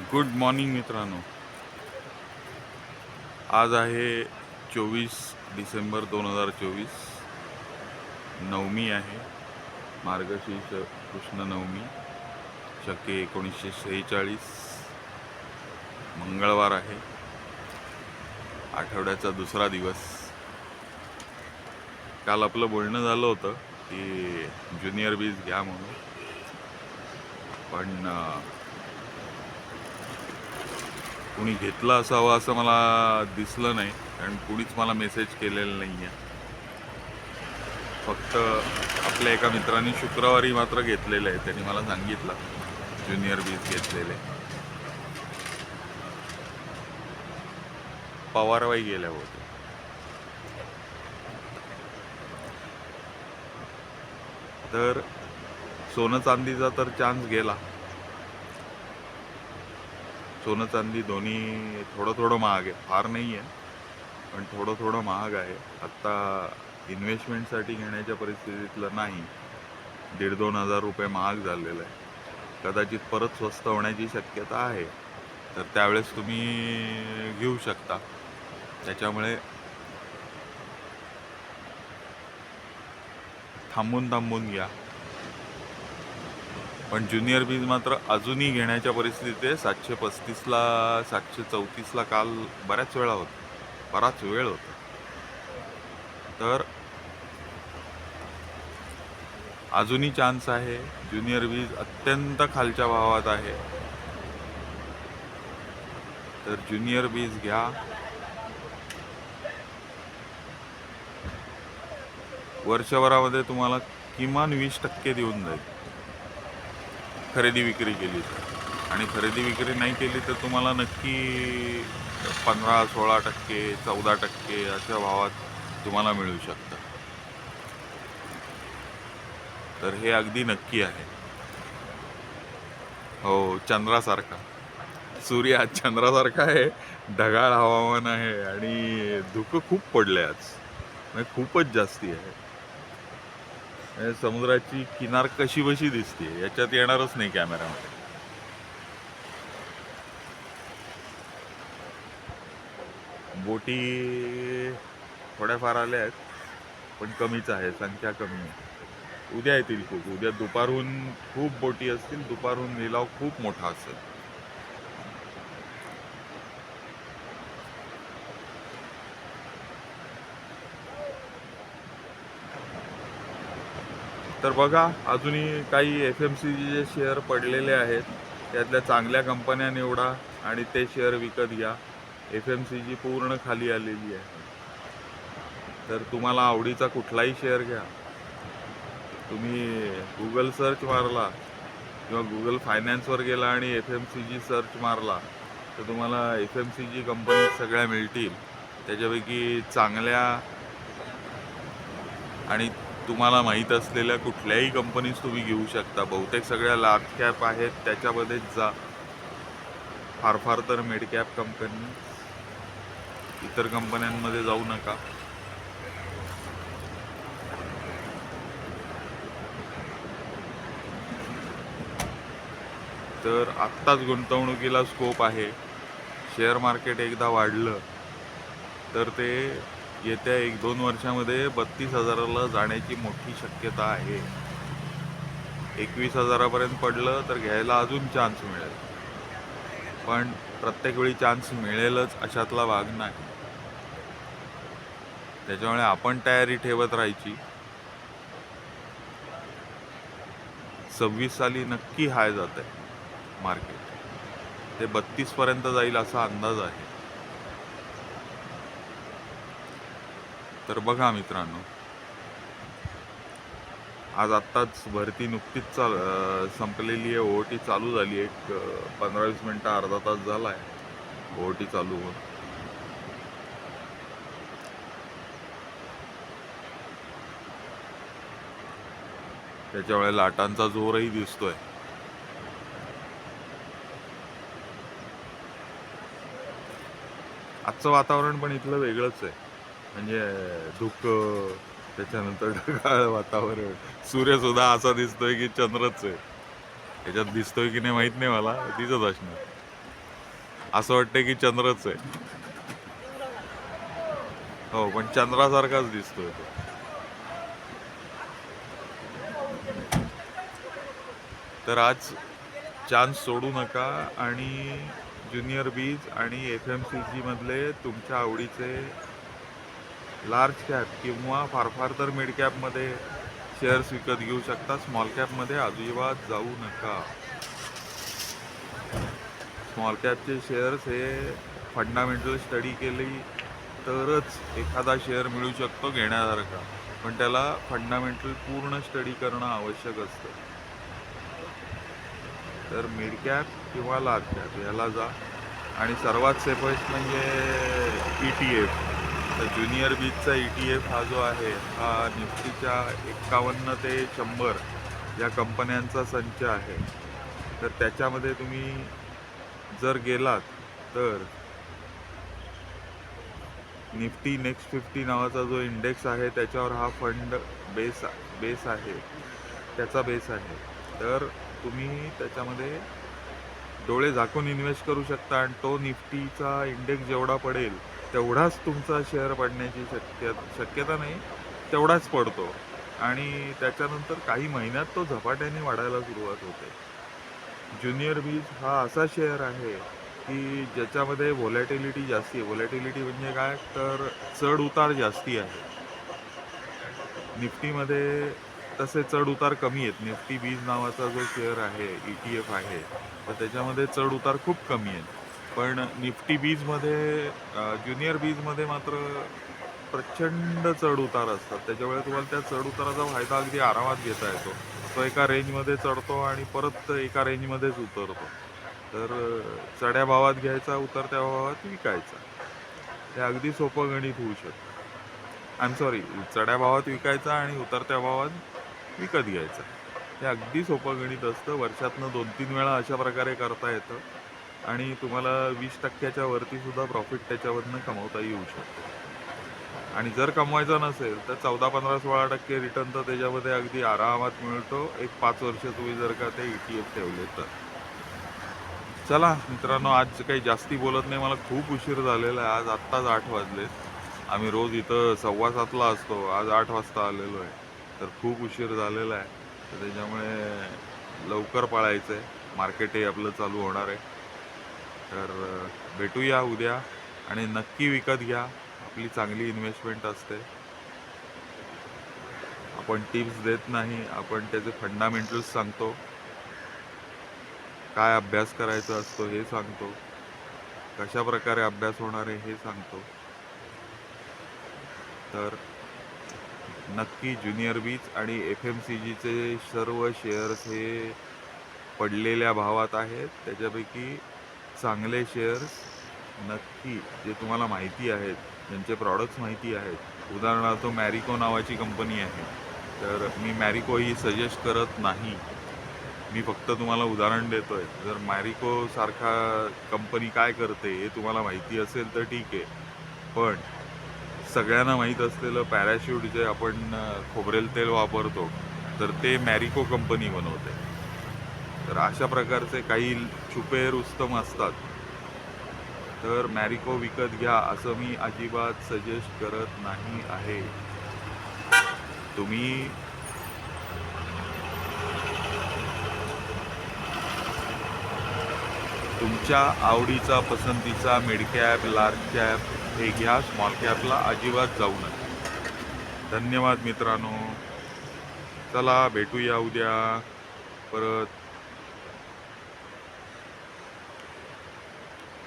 Good morning मित्रांनो. आज आहे चोवीस डिसेंबर दोन हजार चोवीस. नवमी आहे. मार्गशीर्ष कृष्ण नवमी. शके एकोणीसशे सेहेचाळीस. मंगळवार आहे. आठवड्याचा दुसरा दिवस. काल आपलं बोलणं झालं होतं की ज्युनियर बीज घ्या म्हणून. पण कुणी घेतलं असावा असं मला दिसलं नाही कारण कुणीच मला मेसेज केलेला नाही आहे फक्त आपल्या एका मित्राने शुक्रवारी मात्र घेतलेलं आहे. त्यांनी मला सांगितलं. ज्युनियर बीज घेतलेले. पवारवाई गेल्या होत्या. तर सोनं चांदीचा तर चान्स गेला. सोनं चांदी दोन्ही थोडं थोडं महाग आहे. फार नाही आहे पण थोडं थोडं महाग आहे. आत्ता इन्व्हेस्टमेंटसाठी घेण्याच्या परिस्थितीतलं नाही. दीड दोन हजार रुपये महाग झालेलं आहे. कदाचित परत स्वस्त होण्याची शक्यता आहे. तर त्यावेळेस तुम्ही घेऊ शकता. त्याच्यामुळे थांबून थांबून घ्या. पण ज्युनियर बीज मात्र अजूनही घेण्याच्या परिस्थितीत आहे. सातशे पस्तीसला सातशे चौतीसला काल बऱ्याच वेळा होत. बराच वेळ होता. तर अजूनही चान्स आहे. ज्युनियर बीज अत्यंत खालच्या भावात आहे. तर ज्युनियर बीज घ्या. वर्षभरामध्ये तुम्हाला किमान वीस टक्के देऊन जाईल. खरेदी विक्री केली. तर आणि खरेदी विक्री नाही केली तर तुम्हाला नक्की पंधरा सोळा टक्के चौदा टक्के अशा भावात तुम्हाला मिळू शकतं. तर हे अगदी नक्की आहे. हो चंद्रासारखा. सूर्य आज चंद्रासारखा आहे ढगाळ हवामान आहे आणि धुकं खूप पडले आज. म्हणजे खूपच जास्ती आहे. म्हणजे समुद्राची किनार कशी बशी दिसते याच्यात येणारच नाही कॅमेरामध्ये बोटी थोड्याफार आल्या आहेत पण कमीच आहे संख्या कमी आहे. उद्या येतील खूप. उद्या दुपारहून खूप बोटी असतील दुपारहून लिलाव खूप मोठा असेल. तर बघा अजूनही काही F M C G share पडलेले आहेत त्यातल्या चांगल्या कंपन्या निवडा आणि ते शेअर विकत घ्या. एफ एम सी जी पूर्ण खाली आलेली आहे. तर तुम्हाला आवडीचा कुठलाही शेअर घ्या. तुम्ही गुगल सर्च मारला किंवा गुगल फायनान्सवर गेला आणि F M C G search मारला तर तुम्हाला F M C G company सगळ्या मिळतील. त्याच्यापैकी चांगल्या आणि तुम्हाला माहीत असलेल्या कुठल्याही कंपनीज तुम्ही घेऊ शकता. बहुतेक सगळ्या लार्ज कॅप आहेत त्याच्यामध्येच जा. फार फार तर मिड कॅप कंपनी इतर कंपन्यांमध्ये जाऊ नका. तर आत्ताच गुंतवणुकीला स्कोप आहे. शेअर मार्केट एकदा वाढलं तर ते येत्या एक दोन वर्षामध्ये बत्तीस हजाराला जाण्याची मोठी शक्यता आहे. एकवीस हजारापर्यंत पडलं तर घ्यायला अजून चान्स मिळेल. पण प्रत्येक वेळी चान्स मिळेलच अशातला भाग नाही. त्याच्यामुळे आपण तयारी ठेवत राहायची. सव्वीस साली नक्की हाय जात आहे मार्केट ते बत्तीस पर्यंत जाईल असा अंदाज आहे. तर बघा मित्रांनो. आज आत्ताच भरती नुकतीच चाल संपलेली आहे. ओटी चालू झाली आहे. एक पंधरा वीस मिनटं अर्धा तास झाला आहे ओटी चालू होऊन. त्याच्यामुळे लाटांचा जोरही दिसतोय. आजचं वातावरण पण इथलं वेगळंच आहे. म्हणजे धुकं त्याच्यानंतर ढगाळ वातावरण. सूर्य सुद्धा असा दिसतोय की चंद्रच आहे. त्याच्यात दिसतोय की नाही माहीत नाही मला दिसत असणार. असं वाटतं की चंद्रच आहे. हो पण चंद्रासारखाच दिसतोय तो. तर आज चान्स सोडू नका आणि ज्युनियर बीज आणि एफ एम सी जीमधले तुमच्या आवडीचे लार्ज कॅप किंवा फार फार तर मिड कॅपमध्ये शेअर्स विकत घेऊ शकता. स्मॉल कॅपमध्ये अजिबात जाऊ नका. स्मॉल कॅपचे शेअर्स हे फंडामेंटल स्टडी केली तरच एखादा शेअर मिळू शकतो घेण्यासारखा. पण त्याला फंडामेंटल पूर्ण स्टडी करणं आवश्यक असतं. तर मिड कॅप किंवा लार्ज कॅप याला जा. आणि सर्वात सेफेस्ट म्हणजे ई टी एफ तर ज्युनियर बीचचा ई टी एफ हा जो आहे हा निफ्टीच्या एक्कावन्न ते शंभर या कंपन्यांचा संच आहे. तर त्याच्यामध्ये तुम्ही जर गेलात तर निफ्टी नेक्स्ट फिफ्टी नावाचा जो इंडेक्स आहे त्याच्यावर हा फंड बेस बेस आहे. त्याचा बेस आहे. तर तुम्ही त्याच्यामध्ये डोळे झाकून इन्व्हेस्ट करू शकता आणि तो निफ्टीचा इंडेक्स जेवढा पडेल तेवढाच तुमचा शेअर पडण्याची शक्य शक्यता नाही तेवढाच पडतो. आणि त्याच्यानंतर काही महिन्यात तो झपाट्याने वाढायला सुरुवात होते. ज्युनियर बीज हा असा शेअर आहे की ज्याच्यामध्ये व्हॉलॅटिलिटी जास्ती आहे. व्हॉलॅटिलिटी म्हणजे काय? तर चढ उतार जास्ती आहे. निफ्टीमध्ये तसे चढ उतार कमी आहेत. निफ्टी बीज नावाचा जो शेअर आहे ई टी एफ आहे तर त्याच्यामध्ये चढ उतार खूप कमी आहेत. पण निफ्टी बीजमध्ये ज्युनियर बीजमध्ये मात्र प्रचंड चढ उतार असतात. त्याच्यामुळे तुम्हाला त्या चढ उताराचा फायदा अगदी आरामात घेता येतो. तो एका रेंजमध्ये चढतो आणि परत एका रेंजमध्येच उतरतो. तर चढ्या भावात घ्यायचा उतरत्या भावात विकायचा. हे अगदी सोपं गणित होऊ शकतं. आय एम सॉरी चढ्या भावात विकायचा आणि उतरत्या भावात विकत घ्यायचा. हे अगदी सोपं गणित असतं. वर्षातनं दोन तीन वेळा अशा प्रकारे करता येतं. आणि तुम्हाला वीस टक्क्याच्या वरती सुद्धा प्रॉफिट त्याच्यावरनं कमवता येऊ शकतो. आणि जर कमवायचा नसेल तर चौदा पंधरा सोळा टक्के रिटर्न तर त्याच्यामध्ये अगदी आरामात मिळतो. एक पाच वर्ष तुम्ही जर का ते ई टी एफ ठेवले तर. चला मित्रांनो आज काही जास्ती बोलत नाही. मला खूप उशीर झालेला आहे. आज आत्ताच आठ वाजले. आम्ही रोज इथं सव्वा सातला असतो. आज आठ वाजता आलेलो आहे. तर खूप उशीर झालेला आहे. तर त्याच्यामुळे लवकर पळायचं आहे मार्केटही आपलं चालू होणार आहे. तर भेटूया उद्या आणि नक्की विकत घ्या. आपली चांगली इन्व्हेस्टमेंट असते. आपण टिप्स देत नाही. आपण त्याचे फंडामेंटल्स सांगतो. काय अभ्यास करायचा असतो हे सांगतो. कशा प्रकारे अभ्यास होणार आहे हे सांगतो. तर नक्की ज्युनियर बीच आणि एफ एम सी जीचे सर्व शेअर्स हे पडलेल्या भावात आहेत. त्याच्यापैकी चांगले शेअर्स नक्की जे तुम्हाला माहिती आहेत ज्यांचे प्रॉडक्ट्स माहिती आहेत. उदाहरणार्थ मॅरिको नावाची कंपनी आहे. तर मी मॅरिको ही सजेस्ट करत नाही. मी फक्त तुम्हाला उदाहरण देतो आहे जर मॅरिकोसारखा कंपनी काय करते हे तुम्हाला माहिती असेल तर ठीक आहे. पण सगळ्यांना माहीत असलेलं पॅराशूट जे आपण खोबरेल तेल वापरतो तर ते मॅरिको कंपनी बनवते. तर अशा प्रकारचे काही छुपे रुस्तम असतात. तर मॅरिको विकत घ्या असं मी अजिबात सजेस्ट करत नाही आहे. तुम्ही तुमच्या आवडीचा पसंतीचा मिड कॅप लार्ज कॅप हे घ्या. स्मॉल कॅपला अजिबात जाऊ नका. धन्यवाद मित्रांनो. चला भेटूया उद्या परत.